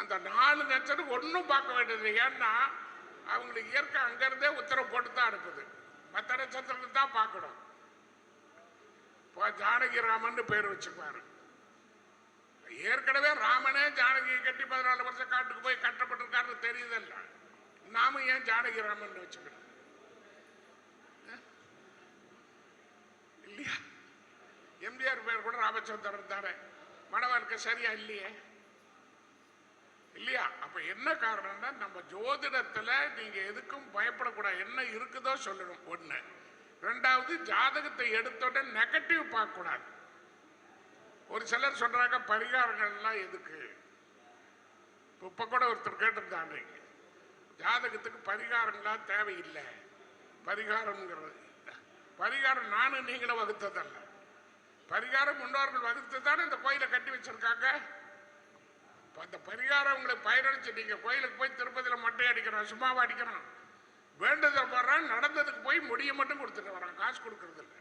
அந்த நாலு நட்சத்திரம் ஒன்றும் பார்க்க வேண்டியது ஏன்னா அவங்களுக்கு இயற்கை அங்கேருந்தே உத்தரவு போட்டு தான் அனுப்புது மற்ற நட்சத்திரத்தை தான் பார்க்கணும். இப்போ ஜானகி ராமன் பேர் வச்சுக்குவாரு. ஏற்கனவே ராமனே ஜானகியை கட்டி பதினாலு வருஷம் காட்டுக்கு போய் கட்டப்பட்டிருக்காருன்னு தெரியுதல்ல. நாம ஏன் ஜானகி ராமன் வச்சுக்கணும்? இல்லையா? எம்ஜிஆர் பேர் கூட ராமச்சந்திரன் தானே. மனவாழ்க்கை சரியா இல்லையே? இல்லையா? அப்ப என்ன காரணம்னா நம்ம ஜோதிடத்துல நீங்க எதுக்கும் பயப்படக்கூடாது. என்ன இருக்குதோ சொல்லணும் ஒண்ணு. ரெண்டாவது ஜாதகத்தை எடுத்தோட நெகட்டிவ் பார்க்க கூடாது ஒரு சிலர் சொல்றாங்க பரிகாரங்கள்லாம் எதுக்கு? இப்ப கூட ஒருத்தர் கேட்டிருந்தாங்க. ஜாதகத்துக்கு பரிகாரம்லாம் தேவையில்லை. பரிகாரம்ங்கிறது பரிகாரம் நானும் நீங்களும் வகுத்ததல்ல. பரிகாரம் முன்னோர்கள் வகுத்து தானே இந்த கோயிலை கட்டி வச்சிருக்காங்க? அந்த பரிகாரம் உங்களை பயனளிச்சு நீங்கள் கோயிலுக்கு போய் திருப்பதியில் மட்டை அடிக்கிறான் சும்மாவா அடிக்கிறான் வேண்டுதல் போடுறான் நடந்ததுக்கு போய் முடிய மட்டும் கொடுத்துட்டு வரான் காசு கொடுக்கறது இல்லை.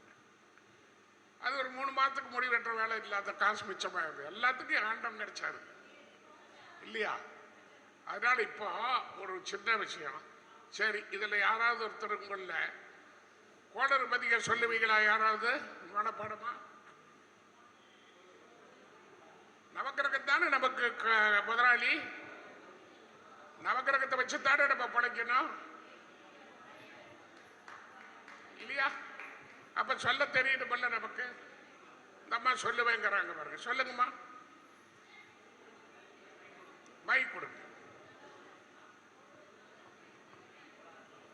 அது ஒரு மூணு மாதத்துக்கு முடி வெட்டுற வேலை இல்லாத காசு மிச்சமாகுது எல்லாத்துக்கும் ஆண்டம் கிடைச்சாரு. இல்லையா? அதனால் இப்போ ஒரு சின்ன விஷயம். சரி இதில் யாராவது ஒருத்தர் உங்களில் கோடர் பதிக சொல்லுவீங்களா? யாராவது? மனப்பாடமா நவக்கிரகத்தானே நமக்கு க- முதலாளி? நவக்கிரகத்தை வச்சு தானே நம்ம பழைக்கணும். இல்லையா? அப்ப சொல்ல தெரியணுமல்ல நமக்கு. இந்த அம்மா சொல்லுவேங்கிறாங்க பாருங்க. சொல்லுங்கம்மா. மைக் கொடுங்க.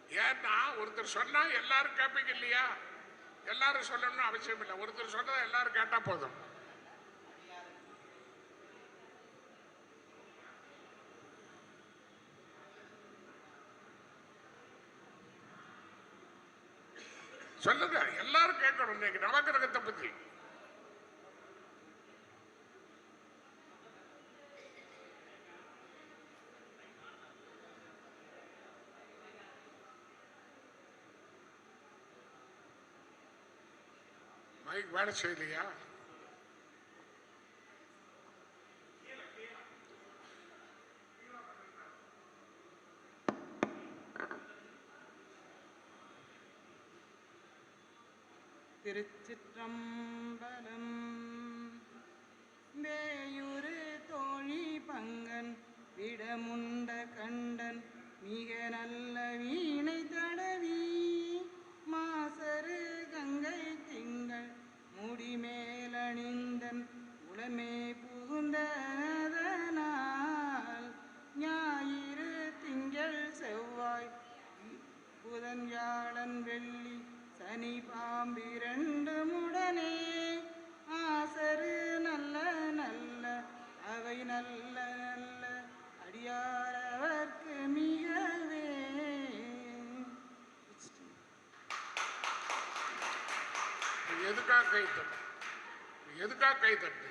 ஏன்னா ஒருத்தர் சொன்னா எல்லாரும் கேட்பீங்க இல்லையா? எல்லாரும் சொல்லணும்னு அவசியம் இல்லை ஒருத்தர் சொன்னதை எல்லாரும் கேட்டா போதும். சொல்லுங்க எல்லாரும் கேட்கணும் இன்னைக்கு நவகிரகத்தை பத்தி. மைக் வேலை செய்யலையா? திருச்சிற்றம்பலம். வேயுரு தோழி பங்கன் விடமுண்ட கண்டன் மிக நல்ல வீணை தடவி. மாசரு கங்கை திங்கள் முடிமேலணிந்தன் உளமே புகுந்ததனால் ஞாயிறு திங்கள் செவ்வாய் புதன் வியாழன் வெள்ளி சனி பாம்பிரண்டு முடனே ஆசரு நல்ல நல்ல அவை நல்ல நல்ல அடியாரவர்க்கு மிகவே. எதுக்காக கை தட்டு? எதுக்காக கை தட்டு?